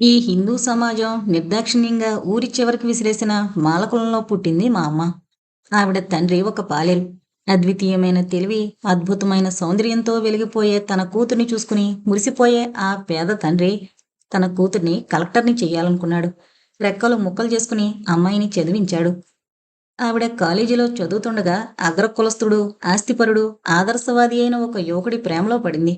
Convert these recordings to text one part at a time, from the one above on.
ఈ హిందూ సమాజం నిర్దాక్షిణ్యంగా ఊరి చివరికి విసిరేసిన మాలకులంలో పుట్టింది మా అమ్మ. ఆవిడ తండ్రి ఒక పాలేరు. అద్వితీయమైన తెలివి అద్భుతమైన సౌందర్యంతో వెలిగిపోయే తన కూతుర్ని చూసుకుని మురిసిపోయే ఆ పేద తండ్రి తన కూతుర్ని కలెక్టర్ని చేయాలనుకున్నాడు రెక్కలు ముక్కలు చేసుకుని అమ్మాయిని చదివించాడు. ఆవిడ కాలేజీలో చదువుతుండగా అగ్రకులస్తుడు ఆస్తిపరుడు ఆదర్శవాది అయిన ఒక యువకుడి ప్రేమలో పడింది.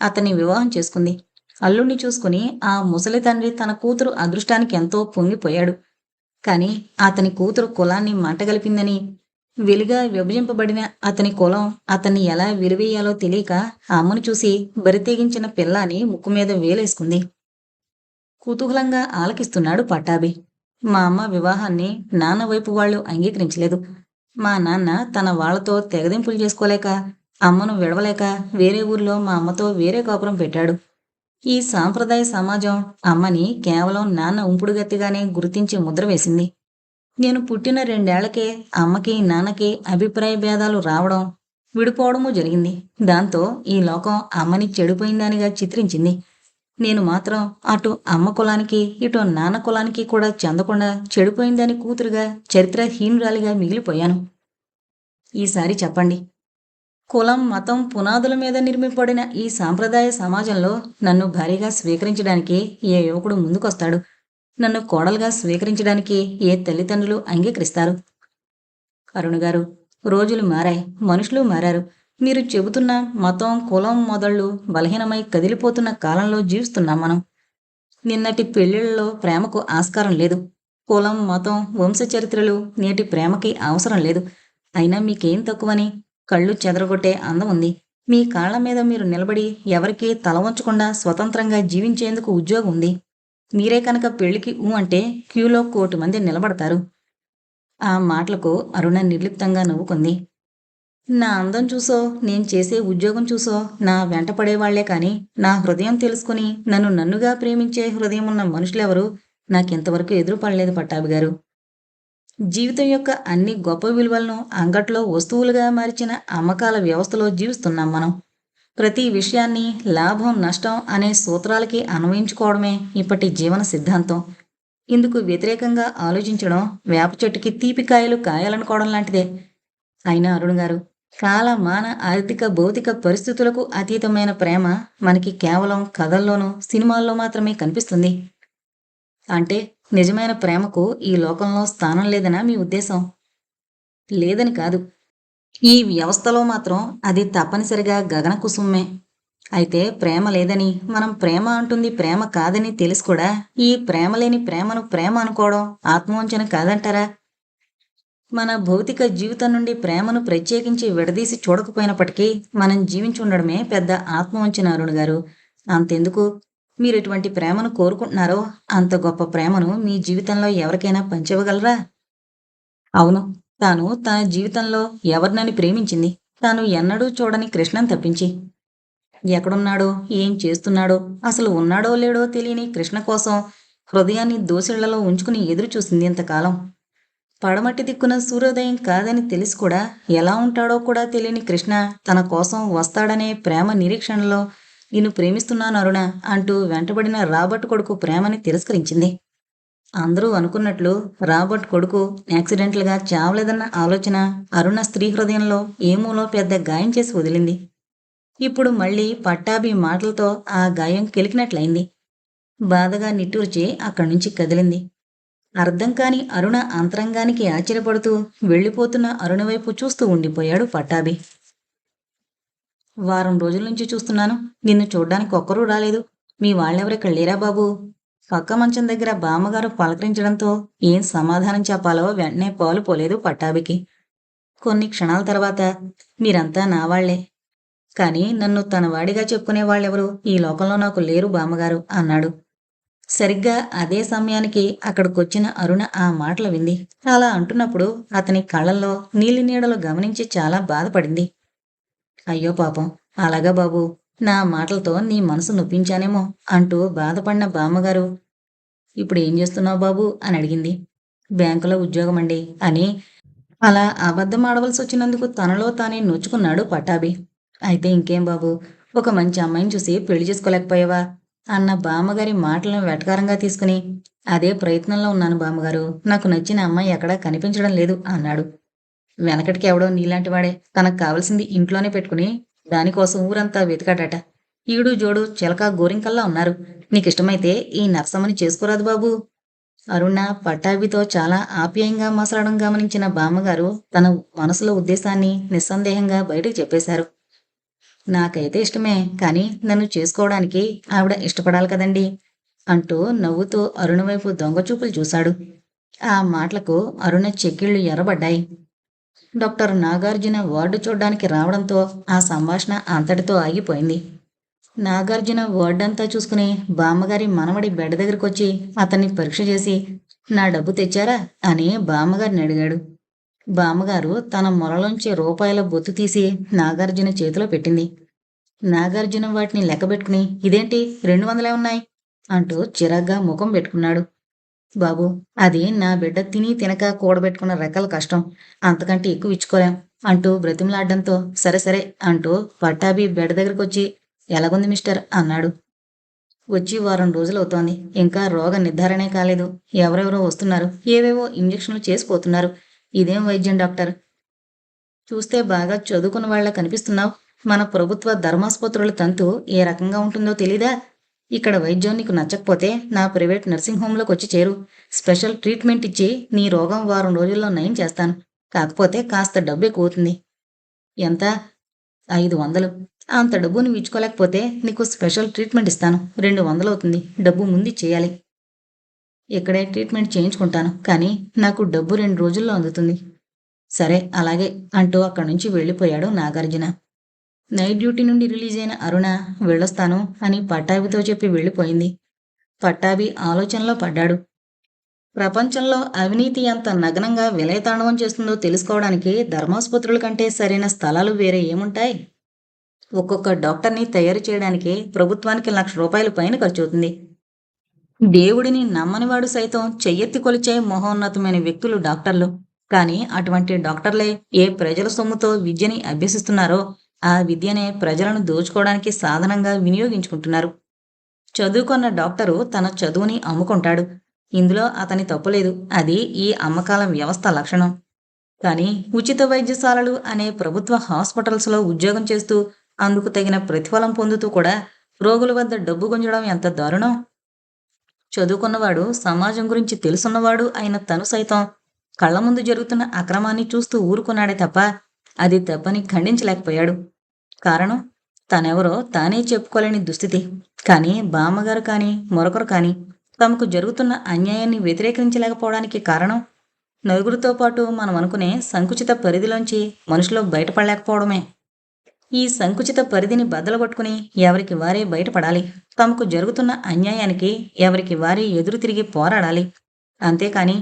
అతన్ని వివాహం చేసుకుంది. అల్లుణ్ణి చూసుకుని ఆ ముసలి తండ్రి తన కూతురు అదృష్టానికి ఎంతో పొంగిపోయాడు. కాని అతని కూతురు కులాన్ని మంటగలిపిందని వెలుగా విభజింపబడిన అతని కులం అతన్ని ఎలా విరివేయాలో తెలియక అమ్మను చూసి బరితెగించిన పిల్లాని ముక్కు మీద వేలేసుకుంది. కుతూహలంగా ఆలకిస్తున్నాడు పట్టాభి. మా అమ్మ వివాహాన్ని నాన్న వైపు వాళ్ళు అంగీకరించలేదు. మా నాన్న తన వాళ్ళతో తెగదింపులు చేసుకోలేక అమ్మను విడవలేక వేరే ఊర్లో మా అమ్మతో వేరే కాపురం పెట్టాడు. ఈ సాంప్రదాయ సమాజం అమ్మని కేవలం నాన్న ఉంపుడుగత్తిగానే గుర్తించి ముద్ర వేసింది. నేను పుట్టిన రెండేళ్ళకే అమ్మకి నాన్నకి అభిప్రాయ భేదాలు రావడం విడిపోవడము జరిగింది. దాంతో ఈ లోకం అమ్మని చెడిపోయిందానిగా చిత్రించింది. నేను మాత్రం అటు అమ్మ కులానికి ఇటు నాన్న కులానికి కూడా చెందకుండా చెడిపోయిందని కూతురుగా చరిత్రహీనురాలిగా మిగిలిపోయాను. ఈసారి చెప్పండి కులం మతం పునాదుల మీద నిర్మింపబడిన ఈ సాంప్రదాయ సమాజంలో నన్ను భారీగా స్వీకరించడానికి ఏ యువకుడు ముందుకొస్తాడు? నన్ను కోడలుగా స్వీకరించడానికి ఏ తల్లిదండ్రులు అంగీకరిస్తారు? అరుణుగారు రోజులు మారాయి మనుషులు మారారు. మీరు చెబుతున్న మతం కులం మొదళ్ళు బలహీనమై కదిలిపోతున్న కాలంలో జీవిస్తున్నాం మనం. నిన్నటి పెళ్ళిళ్ళలో ప్రేమకు ఆస్కారం లేదు. కులం మతం వంశచరిత్రలు నేటి ప్రేమకి అవసరం లేదు. అయినా మీకేం తక్కువని? కళ్ళు చెదరగొట్టే అందం ఉంది. మీ కాళ్ళ మీద మీరు నిలబడి ఎవరికీ తల వంచకుండా స్వతంత్రంగా జీవించేందుకు ఉద్యోగం ఉంది. మీరే కనుక పెళ్ళికి ఊ అంటే క్యూలో కోటి మంది నిలబడతారు. ఆ మాటలకు అరుణ నిర్లిప్తంగా నవ్వుకుంది. నా అందం చూసో నేను చేసే ఉద్యోగం చూసో నా వెంట పడేవాళ్ళే కాని నా హృదయం తెలుసుకుని నన్ను నన్నుగా ప్రేమించే హృదయం ఉన్న మనుషులెవరూ నాకింతవరకు ఎదురుపడలేదు పట్టాభిగారు. గారు జీవితం యొక్క అన్ని గొప్ప విలువలను అంగట్లో వస్తువులుగా మార్చిన అమ్మకాల వ్యవస్థలో జీవిస్తున్నాం మనం. ప్రతి విషయాన్ని లాభం నష్టం అనే సూత్రాలకి అన్వయించుకోవడమే ఇప్పటి జీవన సిద్ధాంతం. ఇందుకు వ్యతిరేకంగా ఆలోచించడం వేప చెట్టుకి తీపికాయలు కాయాలనుకోవడం లాంటిదే. అయినా అరుణ్ గారు కాల మాన ఆర్థిక భౌతిక పరిస్థితులకు అతీతమైన ప్రేమ మనకి కేవలం కథల్లోనూ సినిమాల్లో మాత్రమే కనిపిస్తుంది. అంటే నిజమైన ప్రేమకు ఈ లోకంలో స్థానం లేదనా మీ ఉద్దేశం? లేదని కాదు. ఈ వ్యవస్థలో మాత్రం అది తప్పనిసరిగా గగన కుసుమే. అయితే ప్రేమ లేదని మనం ప్రేమ అంటుంది ప్రేమ కాదని తెలిసి కూడా ఈ ప్రేమ లేని ప్రేమను ప్రేమ అనుకోవడం ఆత్మవంచన కాదంటారా? మన భౌతిక జీవితం నుండి ప్రేమను ప్రత్యేకించి విడదీసి చూడకపోయినప్పటికీ మనం జీవించి ఉండడమే పెద్ద ఆత్మవంచన అరుణ్ గారు. అంతెందుకు? మీరు ఎటువంటి ప్రేమను కోరుకుంటున్నారో అంత గొప్ప ప్రేమను మీ జీవితంలో ఎవరికైనా పంచివ్వగలరా? అవును తాను తన జీవితంలో ఎవరినని ప్రేమించింది. తాను ఎన్నడూ చూడని కృష్ణను తప్పించి. ఎక్కడున్నాడో ఏం చేస్తున్నాడో అసలు ఉన్నాడో లేడో తెలియని కృష్ణ కోసం హృదయాన్ని దోసిళ్ళలో ఉంచుకుని ఎదురు చూసింది ఇంతకాలం. పడమటి దిక్కున సూర్యోదయం కాదని తెలిసి కూడా ఎలా ఉంటాడో కూడా తెలియని కృష్ణ తన కోసం వస్తాడనే ప్రేమ నిరీక్షణలో నిన్ను ప్రేమిస్తున్నాను అరుణ అంటూ వెంటబడిన రాబర్ట్ కొడుకు ప్రేమని తిరస్కరించింది. అందరూ అనుకున్నట్లు రాబర్ట్ కొడుకు యాక్సిడెంట్లుగా చావలేదన్న ఆలోచన అరుణ స్త్రీ హృదయంలో ఏమూలో పెద్ద గాయం చేసి వదిలింది. ఇప్పుడు మళ్ళీ పట్టాభి మాటలతో ఆ గాయం కెలికినట్లయింది. బాధగా నిట్టూర్చి అక్కడి నుంచి కదిలింది. అర్థం కాని అరుణ అంతరంగానికి ఆశ్చర్యపడుతూ వెళ్ళిపోతున్న అరుణ వైపు చూస్తూ ఉండిపోయాడు పట్టాభి. వారం రోజుల నుంచి చూస్తున్నాను. నిన్ను చూడ్డానికి ఒక్కరూ రాలేదు. మీ వాళ్ళెవరిక్కడ లేరా బాబు? పక్క మంచం దగ్గర బామ్మగారు పలకరించడంతో ఏం సమాధానం చెప్పాలో వెంటనే పాలు పోలేదు పట్టాభికి. కొన్ని క్షణాల తర్వాత మీరంతా నా వాళ్ళే కానీ నన్ను తన వాడిగా చెప్పుకునే వాళ్ళెవరు? ఈ లోకంలో నాకు లేరు బామ్మగారు అన్నాడు. సరిగ్గా అదే సమయానికి అక్కడికొచ్చిన అరుణ ఆ మాటలు వింది. అలా అంటున్నప్పుడు అతని కళ్ళల్లో నీలి నీడలు గమనించి చాలా బాధపడింది. అయ్యో పాపం అలాగా బాబు నా మాటలతో నీ మనసు నొప్పించానేమో అంటూ బాధపడిన బామ్మగారు. ఇప్పుడు ఏం చేస్తున్నావు బాబు? అని అడిగింది. బ్యాంకులో ఉద్యోగం అండి అని అలా అబద్ధం ఆడవలసి వచ్చినందుకు తనలో తానే నొచ్చుకున్నాడు పట్టాభి అయితే ఇంకేం బాబు ఒక మంచి అమ్మాయిని చూసి పెళ్ళి చేసుకోలేకపోయావా? అన్న బామ్మగారి మాటలను వెటకారంగా తీసుకుని అదే ప్రయత్నంలో ఉన్నాను బామ్మగారు నాకు నచ్చిన అమ్మాయి ఎక్కడా కనిపించడం లేదు అన్నాడు. వెనకటికి ఎవడో నీలాంటి వాడే తనకు కావలసింది ఇంట్లోనే పెట్టుకుని దానికోసం ఊరంతా వెతికాడట. ఈడు జోడు చిలక గోరింకల్లా ఉన్నారు. నీకిష్టమైతే ఈ నర్సమ్మని చేసుకోరాదు బాబు. అరుణ పట్టాభితో చాలా ఆప్యాయంగా మసలడం గమనించిన బామ్మగారు తన మనసులో ఉద్దేశాన్ని నిస్సందేహంగా బయటకు చెప్పేశారు. నాకైతే ఇష్టమే కానీ నన్ను చేసుకోవడానికి ఆవిడ ఇష్టపడాలి కదండి అంటూ నవ్వుతూ అరుణ వైపు దొంగచూపులు చూశాడు. ఆ మాటలకు అరుణ చెక్కిళ్ళు ఎర్రబడ్డాయి. డాక్టర్ నాగార్జున వార్డు చూడడానికి రావడంతో ఆ సంభాషణ అంతటితో ఆగిపోయింది. నాగార్జున వార్డంతా చూసుకుని బామ్మగారి మనవడి బెడ్ దగ్గరికి వచ్చి అతన్ని పరీక్ష చేసి నా డబ్బు తెచ్చారా? అని బామ్మగారిని అడిగాడు. బామ్మగారు తన మొరలోంచి రూపాయల బొత్తు తీసి నాగార్జున చేతిలో పెట్టింది. నాగార్జున వాటిని లెక్కబెట్టుకుని ఇదేంటి? రెండు వందలే ఉన్నాయి? అంటూ చిరాగ్గా ముఖం పెట్టుకున్నాడు. బాబు అది నా బిడ్డ తిని తినక కూడబెట్టుకున్న రెక్కల కష్టం. అంతకంటే ఎక్కువ ఇచ్చుకోలేం అంటూ బ్రతిమలాడడంతో సరే సరే అంటూ పట్టాభి బెడ్ దగ్గరకు వచ్చి ఎలాగుంది మిస్టర్? అన్నాడు. వచ్చి వారం రోజులు అవుతోంది ఇంకా రోగ నిర్ధారణే కాలేదు. ఎవరెవరో వస్తున్నారు ఏవేవో ఇంజక్షన్లు చేసిపోతున్నారు. ఇదేం వైద్యం డాక్టర్? చూస్తే బాగా చదువుకున్న వాళ్ళ కనిపిస్తున్నావు. మన ప్రభుత్వ ధర్మాసుపత్రుల తంతు ఏ రకంగా ఉంటుందో తెలీదా? ఇక్కడ వైద్యం నీకు నచ్చకపోతే నా ప్రైవేట్ నర్సింగ్ హోమ్లోకి వచ్చి చేరు. స్పెషల్ ట్రీట్మెంట్ ఇచ్చి నీ రోగం వారం రోజుల్లో నయం చేస్తాను. కాకపోతే కాస్త డబ్బు ఎక్కువ ఎంత? ఐదు వందలు. అంత డబ్బు నువ్వు ఇచ్చుకోలేకపోతే నీకు స్పెషల్ ట్రీట్మెంట్ ఇస్తాను. రెండు వందలు అవుతుంది. డబ్బు ముందు చేయాలి. ఇక్కడే ట్రీట్మెంట్ చేయించుకుంటాను. కానీ నాకు డబ్బు రెండు రోజుల్లో అందుతుంది. సరే అలాగే అంటూ అక్కడి నుంచి వెళ్ళిపోయాడు నాగార్జున. నైట్ డ్యూటీ నుండి రిలీజ్ అయిన అరుణ వెళ్ళొస్తాను అని పట్టాభితో చెప్పి వెళ్ళిపోయింది. పట్టాభి ఆలోచనలో పడ్డాడు. ప్రపంచంలో అవినీతి ఎంత నగ్నంగా విలయతాండవం చేస్తుందో తెలుసుకోవడానికి ధర్మాసుపత్రుల కంటే సరైన స్థలాలు వేరే ఏముంటాయి? ఒక్కొక్క డాక్టర్ని తయారు చేయడానికి ప్రభుత్వానికి లక్ష రూపాయల పైన ఖర్చు అవుతుంది దేవుడిని నమ్మనివాడు సైతం చెయ్యెత్తి కొలిచే మహోన్నతమైన వ్యక్తులు డాక్టర్లు. కానీ అటువంటి డాక్టర్లే ఏ ప్రజల సొమ్ముతో విద్యని అభ్యసిస్తున్నారో ఆ విద్యనే ప్రజలను దోచుకోవడానికి సాధనంగా వినియోగించుకుంటున్నారు. చదువుకున్న డాక్టరు తన చదువుని అమ్ముకుంటాడు. ఇందులో అతని తప్పులేదు. అది ఈ అమ్మకాల వ్యవస్థ లక్షణం. కానీ ఉచిత వైద్యశాలలు అనే ప్రభుత్వ హాస్పిటల్స్లో ఉద్యోగం చేస్తూ అందుకు తగిన ప్రతిఫలం పొందుతూ కూడా రోగుల వద్ద డబ్బు గుంజడం ఎంత దారుణం? చదువుకున్నవాడు సమాజం గురించి తెలుసున్నవాడు అయిన తను సైతం కళ్ళ ముందు జరుగుతున్న అక్రమాన్ని చూస్తూ ఊరుకున్నాడే తప్ప అది తప్పని ఖండించలేకపోయాడు. కారణం? తనెవరో తానే చెప్పుకోలేని దుస్థితి. కానీ బామ్మగారు కానీ మరొకరు కానీ తమకు జరుగుతున్న అన్యాయాన్ని వ్యతిరేకించలేకపోవడానికి కారణం? నలుగురితో పాటు మనం అనుకునే సంకుచిత పరిధిలోంచి మనుషులు బయటపడలేకపోవడమే. ఈ సంకుచిత పరిధిని బద్దలగొట్టుకుని ఎవరికి వారే బయటపడాలి? తమకు జరుగుతున్న అన్యాయానికి ఎవరికి వారే ఎదురు తిరిగి పోరాడాలి? అంతేకాని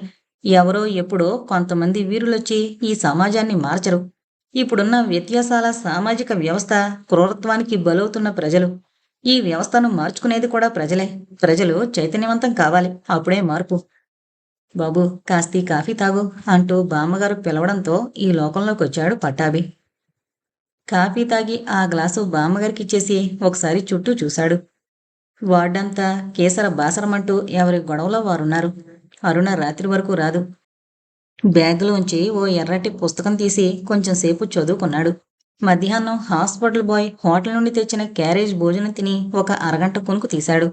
ఎవరో ఎప్పుడో కొంతమంది వీరులొచ్చి ఈ సమాజాన్ని మార్చరు. ఇప్పుడున్న వ్యత్యాసాల సామాజిక వ్యవస్థ క్రూరత్వానికి బలవుతున్న ప్రజలు. ఈ వ్యవస్థను మార్చుకునేది కూడా ప్రజలే. ప్రజలు చైతన్యవంతం కావాలి. అప్పుడే మార్పు. బాబు కాస్తి కాఫీ తాగు అంటూ బామ్మగారు పిలవడంతో ఈ లోకంలోకి వచ్చాడు పట్టాభి. కాఫీ తాగి ఆ గ్లాసు బామ్మగారికి ఇచ్చేసి ఒకసారి చుట్టూ చూశాడు. వార్డంతా కేసర బాసరమంటూ ఎవరి గొడవలో వారున్నారు. అరుణ రాత్రి వరకు రాదు. బ్యాగులోంచి ఓ ఎర్రటి పుస్తకం తీసి కొంచెం సేపు చదువుకున్నాడు. మధ్యాహ్నం హాస్పిటల్ బాయ్ హోటల్ నుండి తెచ్చిన క్యారేజ్ భోజనం తిని ఒక అరగంట కొనుక్కు తీశాడు.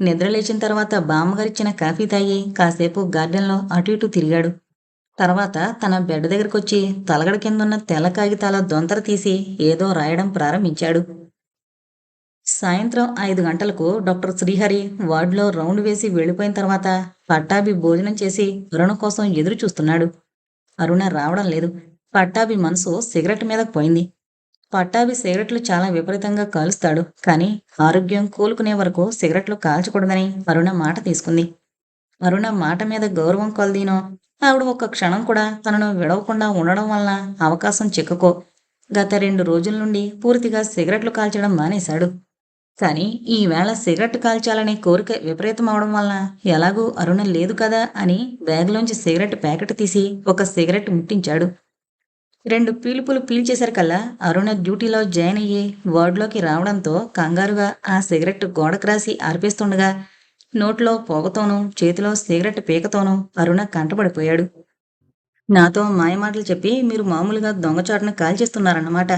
నిద్ర లేచిన తర్వాత బామ్మగారిచ్చిన కాఫీ తాగి కాసేపు గార్డెన్లో అటు ఇటు తిరిగాడు. తర్వాత తన బెడ్ దగ్గరకొచ్చి తలగడ కిందున్న తెల్ల కాగితాల దొంతర తీసి ఏదో రాయడం ప్రారంభించాడు. సాయంత్రం ఐదు గంటలకు డాక్టర్ శ్రీహరి వార్డులో రౌండ్ వేసి వెళ్ళిపోయిన తర్వాత పట్టాభి భోజనం చేసి అరుణ కోసం ఎదురు చూస్తున్నాడు. అరుణ రావడం లేదు. పట్టాభి మనసు సిగరెట్ మీద పోయింది. పట్టాభి సిగరెట్లు చాలా విపరీతంగా కాలుస్తాడు. కానీ ఆరోగ్యం కోలుకునే వరకు సిగరెట్లు కాల్చకూడదని అరుణ మాట తీసుకుంది. అరుణ మాట మీద గౌరవం కొలదీనో ఆవిడ ఒక్క క్షణం కూడా తనను విడవకుండా ఉండడం వలన అవకాశం చిక్కుకో. గత రెండు రోజుల నుండి పూర్తిగా సిగరెట్లు కాల్చడం మానేశాడు. కానీ ఈవేళ సిగరెట్ కాల్చాలనే కోరిక విపరీతం అవడం వలన ఎలాగూ అరుణ లేదు కదా అని బ్యాగ్లోంచి సిగరెట్ ప్యాకెట్ తీసి ఒక సిగరెట్ ముట్టించాడు. రెండు పీలుపులు పీల్చేసరికల్లా అరుణ డ్యూటీలో జాయిన్ అయ్యి వార్డులోకి రావడంతో కంగారుగా ఆ సిగరెట్ గోడకు రాసి ఆర్పేస్తుండగా నోట్లో పొగతోనూ చేతిలో సిగరెట్ పీకతోనూ అరుణ కంటపడిపోయాడు. నాతో మాయమాటలు చెప్పి మీరు మామూలుగా దొంగచాటును కాల్చేస్తున్నారన్నమాట.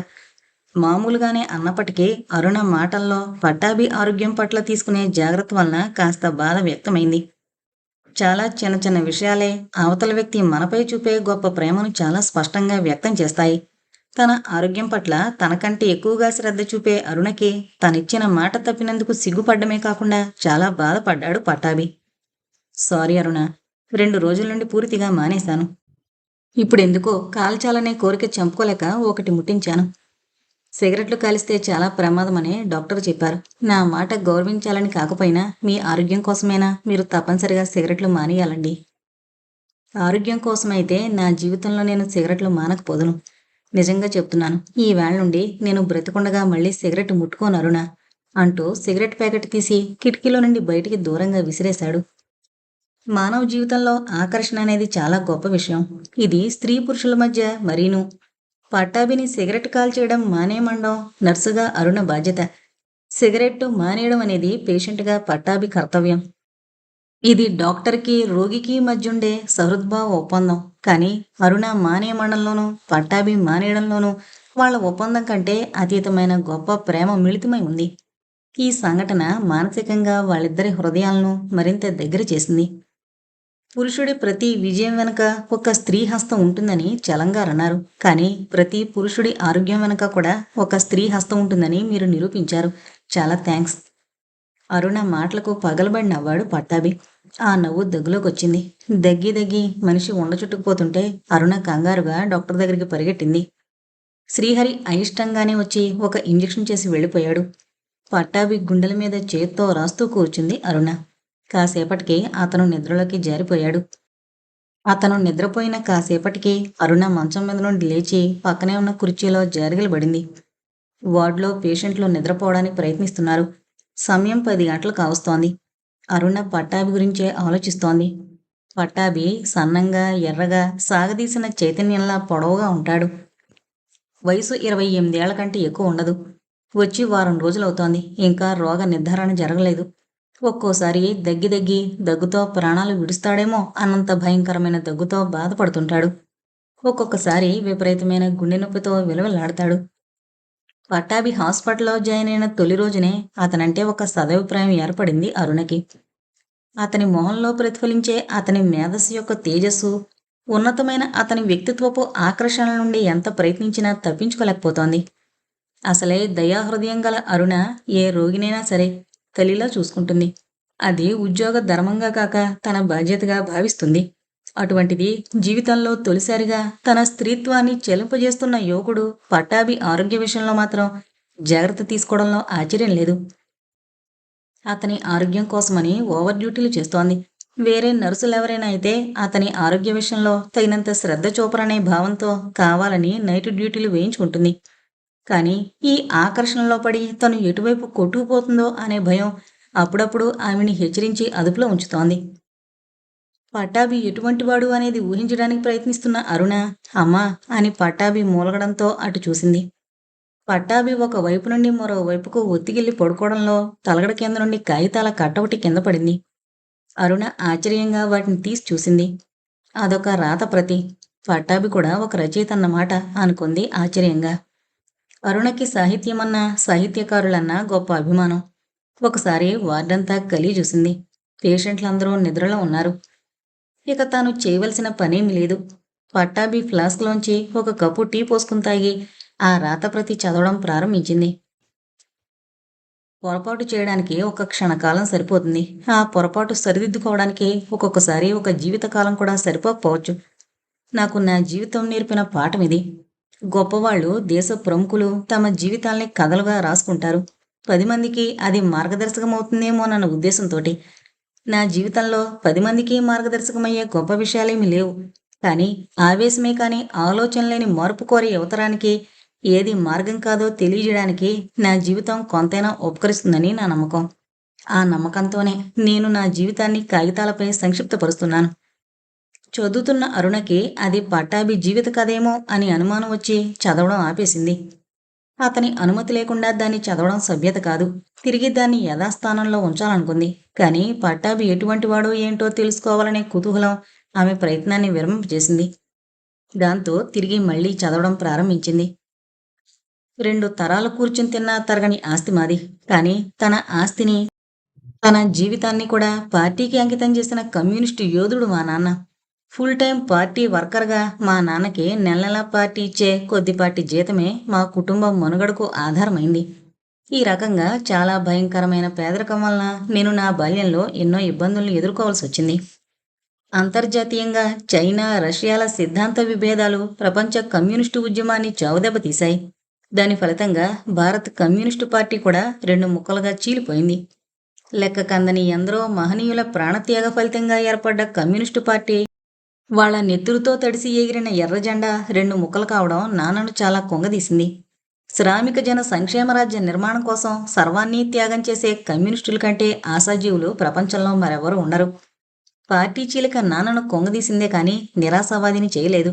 మామూలుగానే అన్నప్పటికీ అరుణ మాటల్లో పట్టాభి ఆరోగ్యం పట్ల తీసుకునే జాగ్రత్త వలన కాస్త బాధ వ్యక్తమైంది. చాలా చిన్న చిన్న విషయాలే అవతల వ్యక్తి మనపై చూపే గొప్ప ప్రేమను చాలా స్పష్టంగా వ్యక్తం చేస్తాయి. తన ఆరోగ్యం పట్ల తనకంటే ఎక్కువగా శ్రద్ధ చూపే అరుణకి తనిచ్చిన మాట తప్పినందుకు సిగ్గుపడ్డమే కాకుండా చాలా బాధపడ్డాడు పట్టాభి. సారీ అరుణ రెండు రోజుల నుండి పూర్తిగా మానేశాను. ఇప్పుడెందుకో కాల్చాలనే కోరిక చంపుకోలేక ఒకటి ముట్టించాను. సిగరెట్లు కాలిస్తే చాలా ప్రమాదమని డాక్టర్ చెప్పారు. నా మాట గౌరవించాలని కాకపోయినా మీ ఆరోగ్యం కోసమైనా? మీరు తప్పనిసరిగా సిగరెట్లు మానేయాలండి. ఆరోగ్యం కోసమైతే నా జీవితంలో నేను సిగరెట్లు మానకపోదును. నిజంగా చెప్తున్నాను. ఈ వేళ నుండి నేను బ్రతికుండగా మళ్ళీ సిగరెట్ ముట్టుకోనరునా అంటూ సిగరెట్ ప్యాకెట్ తీసి కిటికీలో నుండి బయటికి దూరంగా విసిరేశాడు. మానవ జీవితంలో ఆకర్షణ అనేది చాలా గొప్ప విషయం. ఇది స్త్రీ పురుషుల మధ్య మరీను పట్టాభిని సిగరెట్ కాల్చేయడం మానేయమండం నర్సుగా అరుణ బాధ్యత. సిగరెట్టు మానేయడం అనేది పేషెంట్గా పట్టాభి కర్తవ్యం. ఇది డాక్టర్కి రోగికి మధ్య ఉండే సహృద్భావ ఒప్పందం. కానీ అరుణ మానేయమండంలోనూ పట్టాభి మానేయడంలోనూ వాళ్ళ ఒప్పందం కంటే అతీతమైన గొప్ప ప్రేమ మిళితమై ఉంది. ఈ సంఘటన మానసికంగా వాళ్ళిద్దరి హృదయాలను మరింత దగ్గర చేసింది. పురుషుడి ప్రతి విజయం వెనుక ఒక స్త్రీ హస్తం ఉంటుందని చలంగారు అన్నారు. కానీ ప్రతి పురుషుడి ఆరోగ్యం వెనుక కూడా ఒక స్త్రీ హస్తం ఉంటుందని మీరు నిరూపించారు. చాలా థ్యాంక్స్. అరుణ మాటలకు పగలబడి నవ్వాడు పట్టాభి. ఆ నవ్వు దగ్గులోకి వచ్చింది దగ్గి దగ్గి మనిషి ఉండ చుట్టుకుపోతుంటే అరుణ కంగారుగా డాక్టర్ దగ్గరికి పరిగెట్టింది. శ్రీహరి అయిష్టంగానే వచ్చి ఒక ఇంజెక్షన్ చేసి వెళ్ళిపోయాడు. పట్టాభి గుండెల మీద చేత్తో రాస్తూ కూర్చుంది అరుణ. కాసేపటికి అతను నిద్రలోకి జారిపోయాడు. అతను నిద్రపోయిన కాసేపటికి అరుణ మంచం మీద నుండి లేచి పక్కనే ఉన్న కుర్చీలో జారిగలబడింది. వార్డులో పేషెంట్లు నిద్రపోవడానికి ప్రయత్నిస్తున్నారు. సమయం పది గంటలు కావస్తోంది. అరుణ పట్టాభి గురించే ఆలోచిస్తోంది. పట్టాభి సన్నంగా ఎర్రగా సాగదీసిన చైతన్యంలా పొడవుగా ఉంటాడు. వయసు ఇరవై ఎనిమిదేళ్ళ కంటే ఎక్కువ ఉండదు. వచ్చి వారం రోజులవుతోంది. ఇంకా రోగ నిర్ధారణ జరగలేదు. ఒక్కోసారి దగ్గి దగ్గి దగ్గుతో ప్రాణాలు విడుస్తాడేమో అన్నంత భయంకరమైన దగ్గుతో బాధపడుతుంటాడు. ఒక్కొక్కసారి విపరీతమైన గుండె నొప్పితో విలువలాడతాడు. పట్టాభి హాస్పిటల్లో జాయిన్ అయిన తొలి రోజునే అతనంటే ఒక సదభిప్రాయం ఏర్పడింది అరుణకి. అతని మొహంలో ప్రతిఫలించే అతని మేధస్సు యొక్క తేజస్సు ఉన్నతమైన అతని వ్యక్తిత్వపు ఆకర్షణల నుండి ఎంత ప్రయత్నించినా తప్పించుకోలేకపోతోంది. అసలే దయాహృదయం గల అరుణ ఏ రోగినైనా సరే తల్లిలా చూసుకుంటుంది. అది ఉద్యోగ ధర్మంగా కాక తన బాధ్యతగా భావిస్తుంది. అటువంటిది జీవితంలో తొలిసారిగా తన స్త్రీత్వాన్ని చెలింపజేస్తున్న యువకుడు పట్టాభి ఆరోగ్య విషయంలో మాత్రం జాగ్రత్త తీసుకోవడంలో ఆశ్చర్యం లేదు. అతని ఆరోగ్యం కోసమని ఓవర్ డ్యూటీలు చేస్తోంది. వేరే నర్సులు ఎవరైనా అయితే అతని ఆరోగ్య విషయంలో తగినంత శ్రద్ధ చూపరనే భావంతో కావాలని నైట్ డ్యూటీలు వేయించుకుంటుంది. కానీ ఈ ఆకర్షణలో పడి తను ఎటువైపు కొట్టుకుపోతుందో అనే భయం అప్పుడప్పుడు ఆమెని హెచ్చరించి అదుపులో ఉంచుతోంది. పట్టాభి ఎటువంటివాడు అనేది ఊహించడానికి ప్రయత్నిస్తున్న అరుణ అమ్మా అని పట్టాభి మూలగడంతో అటు చూసింది. పట్టాభి ఒక వైపు నుండి మరో వైపుకు పడుకోవడంలో తలగడ కింద నుండి కాగితాల కట్టొకటి కింద పడింది. అరుణ ఆశ్చర్యంగా వాటిని తీసి చూసింది. అదొక రాత ప్రతి. పట్టాభి కూడా ఒక రచయిత అన్నమాట అనుకుంది ఆశ్చర్యంగా. అరుణకి సాహిత్యమన్నా సాహిత్యకారులన్నా గొప్ప అభిమానం. ఒకసారి వార్డంతా కలి చూసింది. పేషెంట్లందరూ నిద్రలో ఉన్నారు. ఇక తాను చేయవలసిన పనేమి లేదు. పట్టాభి ఫ్లాస్క్లోంచి ఒక కప్పు టీ పోసుకుని తాగి ఆ రాతప్రతి చదవడం ప్రారంభించింది. పొరపాటు చేయడానికి ఒక క్షణకాలం సరిపోతుంది. ఆ పొరపాటు సరిదిద్దుకోవడానికి ఒక్కొక్కసారి ఒక జీవితకాలం కూడా సరిపోకపోవచ్చు. నాకు నా జీవితం నేర్పిన పాఠం ఇది. గొప్పవాళ్ళు దేశ ప్రముఖులు తమ జీవితాల్ని కథలుగా రాసుకుంటారు. పది మందికి అది మార్గదర్శకమవుతుందేమోనన్న ఉద్దేశంతో నా జీవితంలో పది మందికి మార్గదర్శకమయ్యే గొప్ప విషయాలేమీ లేవు. కానీ ఆవేశమే కానీ ఆలోచన లేని మార్పు కోరే యువతరానికి ఏది మార్గం కాదో తెలియజేయడానికి నా జీవితం కొంతైనా ఉపకరిస్తుందని నా నమ్మకం. ఆ నమ్మకంతోనే నేను నా జీవితాన్ని కాగితాలపై సంక్షిప్తపరుస్తున్నాను. చదువుతున్న అరుణకి అది పట్టాభి జీవిత కథేమో అని అనుమానం వచ్చి చదవడం ఆపేసింది. అతని అనుమతి లేకుండా దాన్ని చదవడం సభ్యత కాదు. తిరిగి దాన్ని యథాస్థానంలో ఉంచాలనుకుంది. కానీ పట్టాభి ఎటువంటి వాడో ఏంటో తెలుసుకోవాలనే కుతూహలం ఆమె ప్రయత్నాన్ని విరమింపజేసింది. దాంతో తిరిగి మళ్ళీ చదవడం ప్రారంభించింది. రెండు తరాలు కూర్చుని తిన్న తరగని ఆస్తి మాది. కానీ తన ఆస్తిని తన జీవితాన్ని కూడా పార్టీకి అంకితం చేసిన కమ్యూనిస్టు యోధుడు మా నాన్న. ఫుల్ టైం పార్టీ వర్కర్గా మా నాన్నకి నెల నెలా పార్టీ ఇచ్చే కొద్దిపాటి జీతమే మా కుటుంబం మనుగడకు ఆధారమైంది. ఈ రకంగా చాలా భయంకరమైన పేదరికం వలన నేను నా బాల్యంలో ఎన్నో ఇబ్బందులను ఎదుర్కోవాల్సి వచ్చింది. అంతర్జాతీయంగా చైనా రష్యాల సిద్ధాంత విభేదాలు ప్రపంచ కమ్యూనిస్టు ఉద్యమాన్ని చావుదెబ్బ తీశాయి. దాని ఫలితంగా భారత్ కమ్యూనిస్టు పార్టీ కూడా రెండు ముక్కలుగా చీలిపోయింది. లెక్క కందని ఎందరో మహనీయుల ప్రాణత్యాగ ఫలితంగా ఏర్పడ్డ కమ్యూనిస్టు పార్టీ వాళ్ళ నెత్తురుతో తడిసి ఎగిరిన ఎర్ర జెండా రెండు ముక్కలు కావడం నాన్నను చాలా కొంగదీసింది. శ్రామిక జన సంక్షేమ రాజ్య నిర్మాణం కోసం సర్వాన్ని త్యాగం చేసే కమ్యూనిస్టుల కంటే ఆశాజీవులు ప్రపంచంలో మరెవరు ఉండరు. పార్టీ చీలిక నాన్నను కొంగదీసిందే కానీ నిరాశావాదిని చేయలేదు.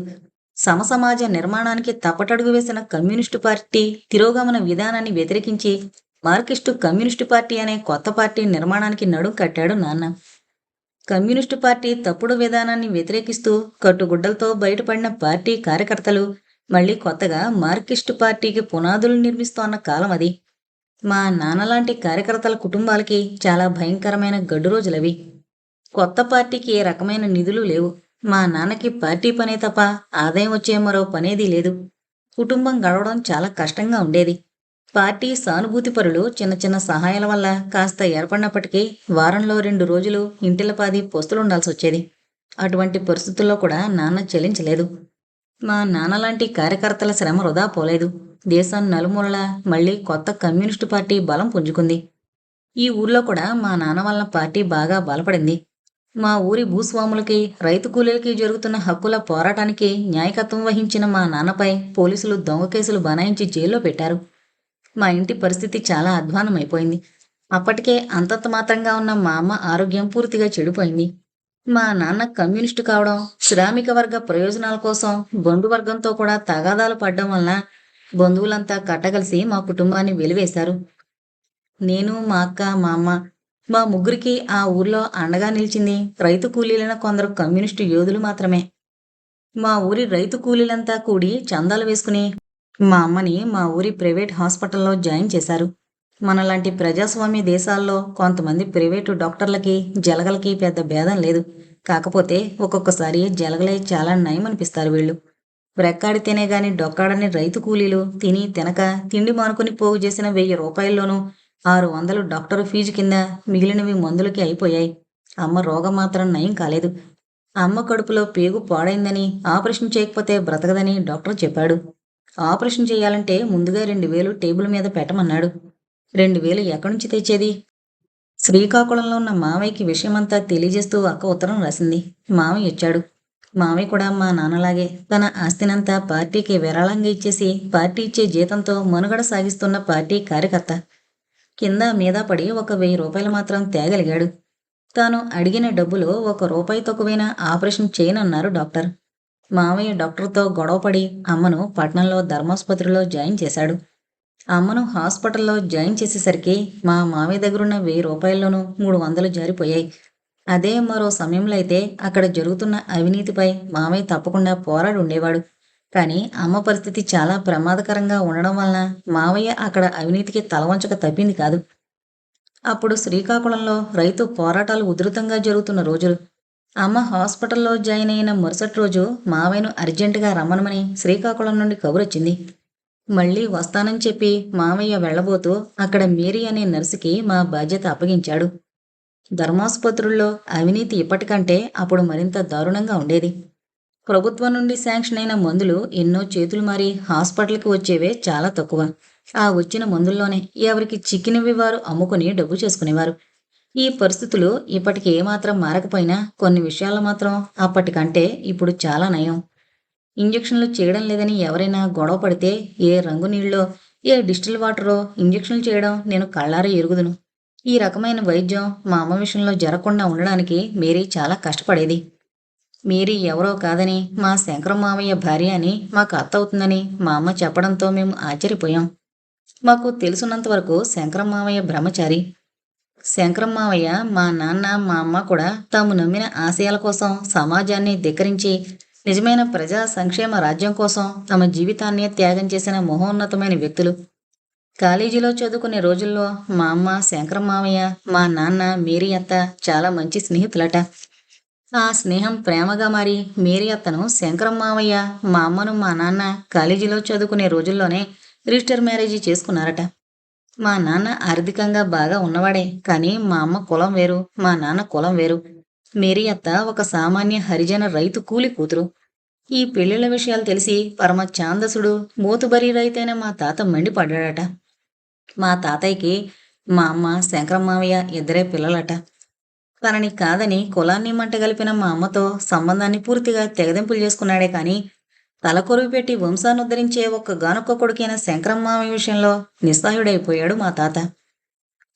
సమసమాజ నిర్మాణానికి తప్పటడుగు వేసిన కమ్యూనిస్టు పార్టీ తిరోగమన విధానాన్ని వ్యతిరేకించి మార్కిస్టు కమ్యూనిస్టు పార్టీ అనే కొత్త పార్టీ నిర్మాణానికి నడుం కట్టాడు నాన్న. కమ్యూనిస్టు పార్టీ తప్పుడు విధానాన్ని వ్యతిరేకిస్తూ కట్టుగుడ్డలతో బయటపడిన పార్టీ కార్యకర్తలు మళ్ళీ కొత్తగా మార్కిస్టు పార్టీకి పునాదులు నిర్మిస్తోన్న కాలం అది. మా నాన్నలాంటి కార్యకర్తల కుటుంబాలకి చాలా భయంకరమైన గడ్డు రోజులవి. కొత్త పార్టీకి ఏ రకమైన నిధులు లేవు. మా నాన్నకి పార్టీ పనే తప్ప ఆదాయం వచ్చే మరో పనేది లేదు. కుటుంబం గడవడం చాలా కష్టంగా ఉండేది. పార్టీ సానుభూతి పరులు చిన్న చిన్న సహాయాల వల్ల కాస్త ఏర్పడినప్పటికీ వారంలో రెండు రోజులు ఇంటిలపాది పోస్తులుండాల్సి వచ్చేది. అటువంటి పరిస్థితుల్లో కూడా నాన్న చెల్లించలేదు. మా నాన్నలాంటి కార్యకర్తల శ్రమ వృధా పోలేదు. దేశం నలుమూలలా మళ్ళీ కొత్త కమ్యూనిస్టు పార్టీ బలం పుంజుకుంది. ఈ ఊర్లో కూడా మా నాన్న వలన పార్టీ బాగా బలపడింది. మా ఊరి భూస్వాములకి రైతు కూలీలకి జరుగుతున్న హక్కుల పోరాటానికి న్యాయకత్వం వహించిన మా నాన్నపై పోలీసులు దొంగ కేసులు బనాయించి జైల్లో పెట్టారు. మా ఇంటి పరిస్థితి చాలా అధ్వానమైపోయింది. అప్పటికే అంతంత మాత్రంగా ఉన్న మా అమ్మ ఆరోగ్యం పూర్తిగా చెడిపోయింది. మా నాన్న కమ్యూనిస్టు కావడం శ్రామిక వర్గ ప్రయోజనాల కోసం బంధు వర్గంతో కూడా తగాదాలు పడ్డం వలన బంధువులంతా కట్టగలిసి మా కుటుంబాన్ని వెలివేశారు. నేను మా అక్క మా అమ్మ మా ముగ్గురికి ఆ ఊర్లో అండగా నిలిచింది రైతు కూలీలైన కొందరు కమ్యూనిస్టు యోధులు మాత్రమే. మా ఊరి రైతు కూలీలంతా కూడి చందాలు వేసుకుని మా అమ్మని మా ఊరి ప్రైవేట్ హాస్పిటల్లో జాయిన్ చేశారు. మనలాంటి ప్రజాస్వామ్య దేశాల్లో కొంతమంది ప్రైవేటు డాక్టర్లకి జలగలకి పెద్ద భేదం లేదు. కాకపోతే ఒక్కొక్కసారి జలగలే చాలా నయం అనిపిస్తారు వీళ్ళు. రెక్కాడితేనే గాని డొక్కాడని రైతు కూలీలు తిని తినక తిండి మానుకుని పోగు చేసిన వెయ్యి రూపాయల్లోనూ ఆరు వందలు డాక్టర్ ఫీజు కింద మిగిలినవి మందులకి అయిపోయాయి. అమ్మ రోగం మాత్రం నయం కాలేదు. అమ్మ కడుపులో పేగు పాడైందని ఆపరేషన్ చేయకపోతే బ్రతకదని డాక్టర్ చెప్పాడు. ఆపరేషన్ చేయాలంటే ముందుగా రెండు వేలు టేబుల్ మీద పెట్టమన్నాడు. రెండు వేలు ఎక్కడి నుంచి తెచ్చేది? శ్రీకాకుళంలో ఉన్న మావయ్యకి విషయమంతా తెలియజేస్తూ అక్క ఉత్తరం రాసింది. మావయ్య ఇచ్చాడు మావయ్య కూడా మా నాన్నలాగే తన ఆస్తినంతా పార్టీకి విరాళంగా ఇచ్చేసి పార్టీ ఇచ్చే జీతంతో మనుగడ సాగిస్తున్న పార్టీ కార్యకర్త. కింద మీద పడి ఒక వెయ్యి రూపాయలు మాత్రం తేగలిగాడు. తాను అడిగిన డబ్బులో ఒక రూపాయి తక్కువైన ఆపరేషన్ చేయనన్నారు డాక్టర్. మామయ్య డాక్టర్తో గొడవపడి అమ్మను పట్నంలో ధర్మాసుపత్రిలో జాయిన్ చేశాడు. అమ్మను హాస్పిటల్లో జాయిన్ చేసేసరికి మా మామయ్య దగ్గరున్న వెయ్యి రూపాయల్లోనూ మూడు వందలు జారిపోయాయి. అదే మరో సమయంలో అయితే అక్కడ జరుగుతున్న అవినీతిపై మామయ్య తప్పకుండా పోరాడి ఉండేవాడు. కానీ అమ్మ పరిస్థితి చాలా ప్రమాదకరంగా ఉండడం వలన మావయ్య అక్కడ అవినీతికి తలవంచక తప్పింది కాదు. అప్పుడు శ్రీకాకుళంలో రైతు పోరాటాలు ఉధృతంగా జరుగుతున్న రోజులు. అమ్మ హాస్పిటల్లో జాయిన్ అయిన మరుసటి రోజు మావయ్యను అర్జెంటుగా రమ్మనమని శ్రీకాకుళం నుండి కబురొచ్చింది. మళ్ళీ వస్తానని చెప్పి మావయ్య వెళ్ళబోతూ అక్కడ మేరీ అనే నర్సుకి మా బాధ్యత అప్పగించాడు. ధర్మాసుపత్రుల్లో అవినీతి ఇప్పటికంటే అప్పుడు మరింత దారుణంగా ఉండేది. ప్రభుత్వం నుండి శాంక్షన్ అయిన మందులు ఎన్నో చేతులు మారి హాస్పిటల్కి వచ్చేవే చాలా తక్కువ. ఆ వచ్చిన మందుల్లోనే ఎవరికి చిక్కినవి వారు అమ్ముకుని డబ్బు చేసుకునేవారు. ఈ పరిస్థితులు ఇప్పటికి ఏమాత్రం మారకపోయినా కొన్ని విషయాలు మాత్రం అప్పటికంటే ఇప్పుడు చాలా నయం. ఇంజక్షన్లు చేయడం లేదని ఎవరైనా గొడవ పడితే ఏ రంగు నీళ్ళో ఏ డిస్టిల్ వాటరో ఇంజక్షన్లు చేయడం నేను కళ్ళారా ఎరుగుదును. ఈ రకమైన వైద్యం మా అమ్మ విషయంలో జరగకుండా ఉండడానికి మేరీ చాలా కష్టపడేది. మీరీ ఎవరో కాదని మా శంకర మావయ్య భార్య అని మాకు అత్త అవుతుందని మా అమ్మ చెప్పడంతో మేము ఆశ్చర్యపోయాం. మాకు తెలుసున్నంత వరకు శంకరం మావయ్య బ్రహ్మచారి. శంకరం మావయ్య మా నాన్న మా అమ్మ కూడా తాము నమ్మిన ఆశయాల కోసం సమాజాన్ని ధిక్కరించి నిజమైన ప్రజా సంక్షేమ రాజ్యం కోసం తమ జీవితాన్ని త్యాగం చేసిన మహోన్నతమైన వ్యక్తులు. కాలేజీలో చదువుకునే రోజుల్లో మా అమ్మ శంకరం మావయ్య మా నాన్న మేరీ అత్త చాలా మంచి స్నేహితులట. ఆ స్నేహం ప్రేమగా మారి మేరీ అత్తను శంకరం మావయ్య మా అమ్మను మా నాన్న కాలేజీలో చదువుకునే రోజుల్లోనే రిజిస్టర్ మ్యారేజీ చేసుకున్నారట. మా నాన్న ఆర్థికంగా బాగా ఉన్నవాడే కానీ మా అమ్మ కులం వేరు మా నాన్న కులం వేరు. మేరీ అత్త ఒక సామాన్య హరిజన రైతు కూలి కూతురు. ఈ పెళ్ళిళ్ళ విషయాలు తెలిసి పరమ ఛాందసుడు మూతుబరి రైతైన మా తాత మండిపడ్డాడట. మా తాతయ్యకి మా అమ్మ శంకరమావయ్య ఇద్దరే పిల్లలట. తనని కాదని కులాన్ని మంటగలిపిన మా అమ్మతో సంబంధాన్ని పూర్తిగా తెగదెంపులు చేసుకున్నాడే కానీ తలకొరువు పెట్టి వంశాన్ని ఒక్క గానొక్క కొడుకైన శంకరమ్మావి విషయంలో నిస్సాయుడైపోయాడు మా తాత.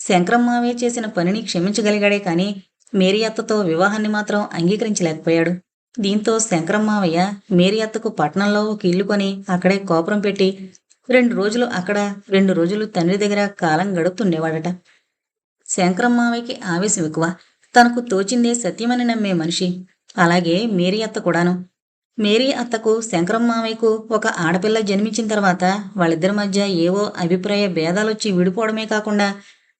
శంకరం చేసిన పనిని క్షమించగలిగాడే కానీ మేరీ అత్తతో వివాహాన్ని మాత్రం అంగీకరించలేకపోయాడు. దీంతో శంకరమ్మావయ్య మేరీ అత్తకు పట్నంలో ఒక ఇల్లు కొని అక్కడే కోపురం పెట్టి రెండు రోజులు అక్కడ రెండు రోజులు తండ్రి దగ్గర కాలం గడుపుతుండేవాడట. శంకరమ్మావయ్యకి ఆవేశం ఎక్కువ. తనకు తోచిందే సత్యమని నమ్మే మనిషి. అలాగే మేరీ అత్త కూడాను. మేరీ అత్తకు శంకరం మావయ్యకు ఒక ఆడపిల్ల జన్మించిన తర్వాత వాళ్ళిద్దరి మధ్య ఏవో అభిప్రాయ భేదాలొచ్చి విడిపోవడమే కాకుండా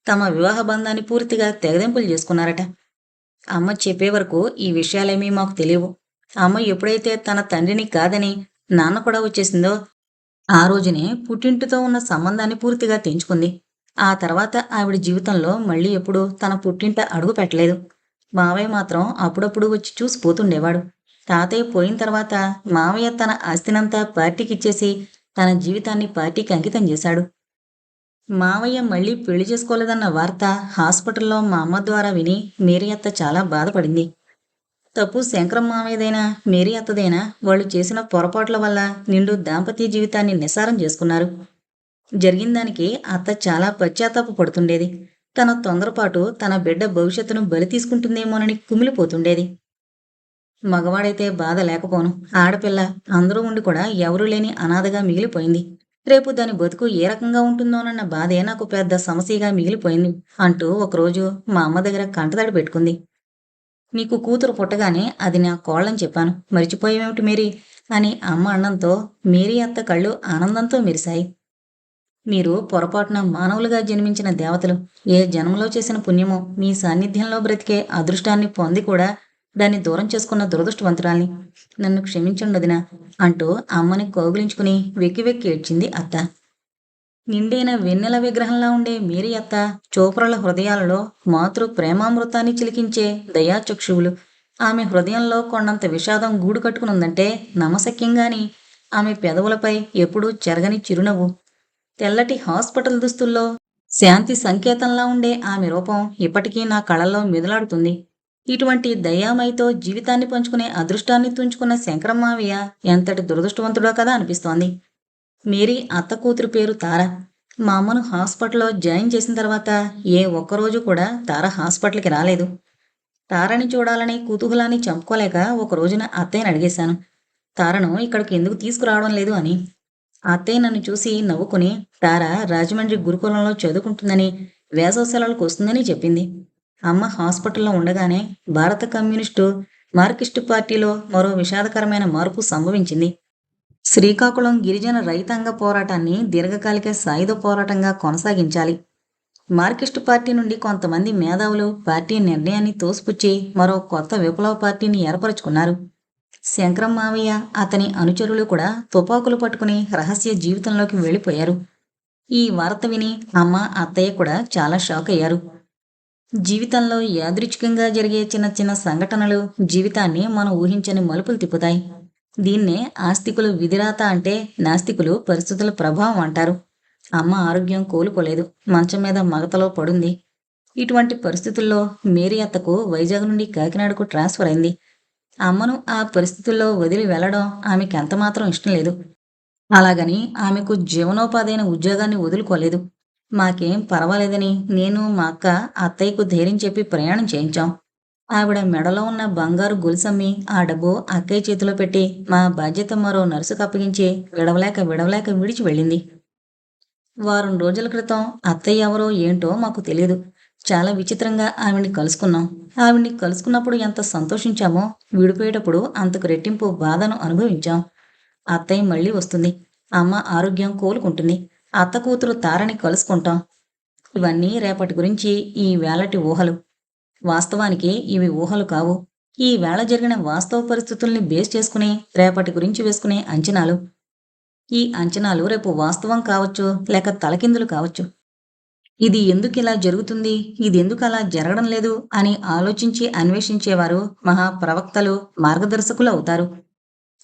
తమ వివాహ బంధాన్ని పూర్తిగా తెగదెంపులు చేసుకున్నారట. అమ్మ చెప్పే వరకు ఈ విషయాలేమీ మాకు తెలియవు. అమ్మ ఎప్పుడైతే తన తండ్రిని కాదని నాన్న కూడా వచ్చేసిందో ఆ రోజునే పుట్టింటితో ఉన్న సంబంధాన్ని పూర్తిగా తెంచుకుంది. ఆ తర్వాత ఆవిడ జీవితంలో మళ్ళీ ఎప్పుడూ తన పుట్టింట అడుగు పెట్టలేదు. మావయ్య మాత్రం అప్పుడప్పుడు వచ్చి చూసి పోతుండేవాడు తాతయ్య పోయిన తర్వాత మావయ్య తన ఆస్తినంతా పార్టీకి ఇచ్చేసి తన జీవితాన్ని పార్టీకి అంకితం చేశాడు. మావయ్య మళ్ళీ పెళ్ళి చేసుకోలేదన్న వార్త హాస్పిటల్లో మా అమ్మ ద్వారా విని మేరీ అత్త చాలా బాధపడింది. తప్పు శంకరం మావయ్యదైనా మేరీ అత్తదైనా వాళ్ళు చేసిన పొరపాట్ల వల్ల నిండు దాంపత్య జీవితాన్ని నిస్సారం చేసుకున్నారు. జరిగిన దానికి అత్త చాలా పశ్చాత్తాప పడుతుండేది. తన తొందరపాటు తన బిడ్డ భవిష్యత్తును బలి తీసుకుంటుందేమోనని కుమిలిపోతుండేది. మగవాడైతే బాధ లేకపోను. ఆడపిల్ల అందరూ ఉండి కూడా ఎవరూ లేని అనాథగా మిగిలిపోయింది. రేపు దాని బతుకు ఏ రకంగా ఉంటుందోనన్న బాధే నాకు పెద్ద సమస్యగా మిగిలిపోయింది అంటూ ఒకరోజు మా అమ్మ దగ్గర కంటతడి పెట్టుకుంది. నీకు కూతురు పుట్టగానే అది నా కోళ్ళని చెప్పాను. మర్చిపోయేమిటి మేరీ? అని అమ్మ అన్నంతో మేరీ అత్త కళ్ళు ఆనందంతో మెరిశాయి. మీరు పొరపాటున మానవులుగా జన్మించిన దేవతలు. ఏ జన్మలో చేసిన పుణ్యమో మీ సాన్నిధ్యంలో బ్రతికే అదృష్టాన్ని పొంది కూడా దాన్ని దూరం చేసుకున్న దురదృష్టవంతురాల్ని నన్ను క్షమించండి వదిన అంటూ అమ్మని కౌగిలించుకుని వెక్కి వెక్కి ఏడ్చింది అత్త. నిండైన వెన్నెల విగ్రహంలా ఉండే మీరి అత్త చోప్రల హృదయాలలో మాతృ ప్రేమామృతాన్ని చిలికించే దయాచక్షువులు. ఆమె హృదయంలో కొండంత విషాదం గూడు కట్టుకునుందంటే నమసక్యంగాని ఆమె పెదవులపై ఎప్పుడూ చెరగని చిరునవ్వు. తెల్లటి హాస్పిటల్ దుస్తుల్లో శాంతి సంకేతంలా ఉండే ఆమె రూపం ఇప్పటికీ నా కళల్లో మెదులాడుతుంది. ఇటువంటి దయామయితో జీవితాన్ని పంచుకునే అదృష్టాన్ని తుంచుకున్న శంకరమావయ్య ఎంతటి దురదృష్టవంతుడో కదా అనిపిస్తోంది. మేరీ అత్త కూతురు పేరు తార. మా అమ్మను హాస్పిటల్లో జాయిన్ చేసిన తర్వాత ఏ ఒక్కరోజు కూడా తార హాస్పిటల్కి రాలేదు. తారని చూడాలని కుతూహలాన్ని చంపుకోలేక ఒక రోజున అత్తయ్యని అడిగేశాను. తారను ఇక్కడికి ఎందుకు తీసుకురావడం లేదు అని. అత్తయ్య నన్ను చూసి నవ్వుకుని తార రాజమండ్రి గురుకులంలో చదువుకుంటుందని వేసవ సెలవులకు వస్తుందని చెప్పింది. అమ్మ హాస్పిటల్లో ఉండగానే భారత కమ్యూనిస్టు మార్కిస్టు పార్టీలో మరో విషాదకరమైన మార్పు సంభవించింది. శ్రీకాకుళం గిరిజన రైతాంగ పోరాటాన్ని దీర్ఘకాలిక సాయుధ పోరాటంగా కొనసాగించాలి. మార్కిస్టు పార్టీ నుండి కొంతమంది మేధావులు పార్టీ నిర్ణయాన్ని తోసిపుచ్చి మరో కొత్త విప్లవ పార్టీని ఏర్పరచుకున్నారు. శంకరం మావయ్య అతని అనుచరులు కూడా తుపాకులు పట్టుకుని రహస్య జీవితంలోకి వెళ్ళిపోయారు. ఈ వార్త విని అమ్మ అత్తయ్య కూడా చాలా షాక్ అయ్యారు జీవితంలో యాదృచ్ఛికంగా జరిగే చిన్న చిన్న సంఘటనలు జీవితాన్ని మనం ఊహించని మలుపులు తిప్పుతాయి. దీన్నే ఆస్తికులు విధిరాత అంటే నాస్తికులు పరిస్థితుల ప్రభావం అంటారు. అమ్మ ఆరోగ్యం కోలుకోలేదు. మంచం మీద మగతలో పడుంది. ఇటువంటి పరిస్థితుల్లో మేరీ అత్తకు వైజాగ్ నుండి కాకినాడకు ట్రాన్స్ఫర్ అయింది. అమ్మను ఆ పరిస్థితుల్లో వదిలి వెళ్ళడం ఆమెకి ఎంతమాత్రం ఇష్టం లేదు. అలాగని ఆమెకు జీవనోపాధైన ఉద్యోగాన్ని వదులుకోలేదు. మాకేం పర్వాలేదని నేను మా అక్క అత్తయ్యకు ధైర్యం చెప్పి ప్రయాణం చేయించాం. ఆవిడ మెడలో ఉన్న బంగారు గొలుసమ్మి ఆ డబ్బు అక్కయ్య చేతిలో పెట్టి మా బాధ్యత మరో నర్సుకు అప్పగించి విడవలేక విడవలేక విడిచి వెళ్ళింది. వారం రోజుల క్రితం అత్తయ్య ఎవరో ఏంటో మాకు తెలియదు చాలా విచిత్రంగా ఆవిడ్ని కలుసుకున్నాం. ఆవిడ్ని కలుసుకున్నప్పుడు ఎంత సంతోషించామో విడిపోయేటప్పుడు అంతకు రెట్టింపు బాధను అనుభవించాం. అత్తయ్య మళ్ళీ వస్తుంది. అమ్మ ఆరోగ్యం కోలుకుంటుంది. అత్త కూతురు తారని కలుసుకుంటాం. ఇవన్నీ రేపటి గురించి ఈ వేళటి ఊహలు. వాస్తవానికి ఇవి ఊహలు కావు. ఈ వేళ జరిగిన వాస్తవ పరిస్థితుల్ని బేస్ చేసుకుని రేపటి గురించి వేసుకునే అంచనాలు. ఈ అంచనాలు రేపు వాస్తవం కావచ్చు లేక తలకిందులు కావచ్చు. ఇది ఎందుకు ఇలా జరుగుతుంది? ఇది ఎందుకు అలా జరగడం లేదు? అని ఆలోచించి అన్వేషించేవారు మహా ప్రవక్తలు మార్గదర్శకులు అవుతారు.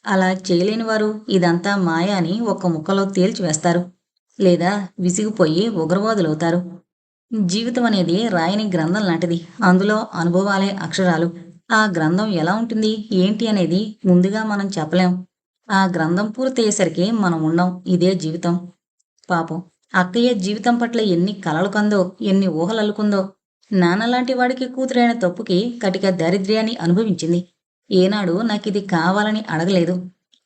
అలా చేయలేని వారు ఇదంతా మాయ అని ఒక ముక్కలో తేల్చివేస్తారు లేదా విసిగిపోయి ఉగ్రవాదులవుతారు. జీవితం అనేది రాయని గ్రంథం లాంటిది. అందులో అనుభవాలే అక్షరాలు. ఆ గ్రంథం ఎలా ఉంటుంది? ఏంటి అనేది ముందుగా మనం చెప్పలేం. ఆ గ్రంథం పూర్తయ్యేసరికి మనం ఉండం. ఇదే జీవితం. పాపం అక్కయ్య జీవితం పట్ల ఎన్ని కలలు కందో ఎన్ని ఊహలు అల్లుకుందో నాన్నలాంటి వాడికి కూతురైన తప్పుకి కటిక దారిద్ర్యాన్ని అనుభవించింది. ఏనాడు నాకిది కావాలని అడగలేదు.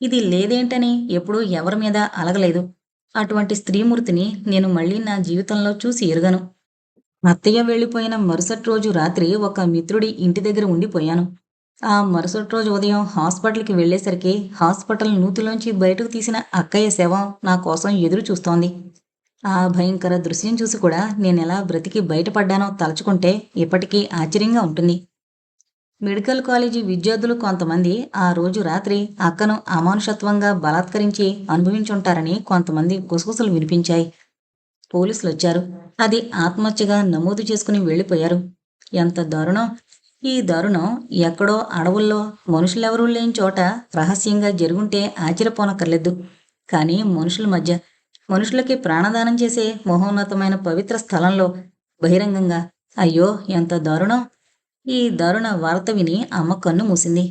ఇది లేదేంటని ఎప్పుడూ ఎవరి మీద అలగలేదు. అటువంటి స్త్రీమూర్తిని నేను మళ్ళీ నా జీవితంలో చూసి ఎరగను. అత్తయ్య వెళ్ళిపోయిన మరుసటి రోజు రాత్రి ఒక మిత్రుడి ఇంటి దగ్గర ఉండిపోయాను. ఆ మరుసటి రోజు ఉదయం హాస్పిటల్కి వెళ్ళేసరికి హాస్పిటల్ నూతిలోంచి బయటకు తీసిన అక్కయ్య శవం నా కోసం ఎదురు చూస్తోంది. ఆ భయంకర దృశ్యం చూసి కూడా నేనెలా బ్రతికి బయటపడ్డానో తలుచుకుంటే ఇప్పటికీ ఆశ్చర్యంగా ఉంటుంది. మెడికల్ కాలేజీ విద్యార్థులు కొంతమంది ఆ రోజు రాత్రి అక్కను అమానుషత్వంగా బలాత్కరించి అనుభవించుంటారని కొంతమంది గుసగుసలు వినిపించాయి. పోలీసులు వచ్చారు అది ఆత్మహత్యగా నమోదు చేసుకుని వెళ్ళిపోయారు. ఎంత దారుణం! ఈ దారుణం ఎక్కడో అడవుల్లో మనుషులెవరూ లేని చోట రహస్యంగా జరుగుంటే ఆశ్చర్యపోనక్కర్లేదు. కానీ మనుషుల మధ్య మనుషులకి ప్రాణదానం చేసే మహోన్నతమైన పవిత్ర స్థలంలో బహిరంగంగా అయ్యో ఎంత దారుణం! ఈ దారుణ వార్త విని అమ్మ కన్ను మూసింది.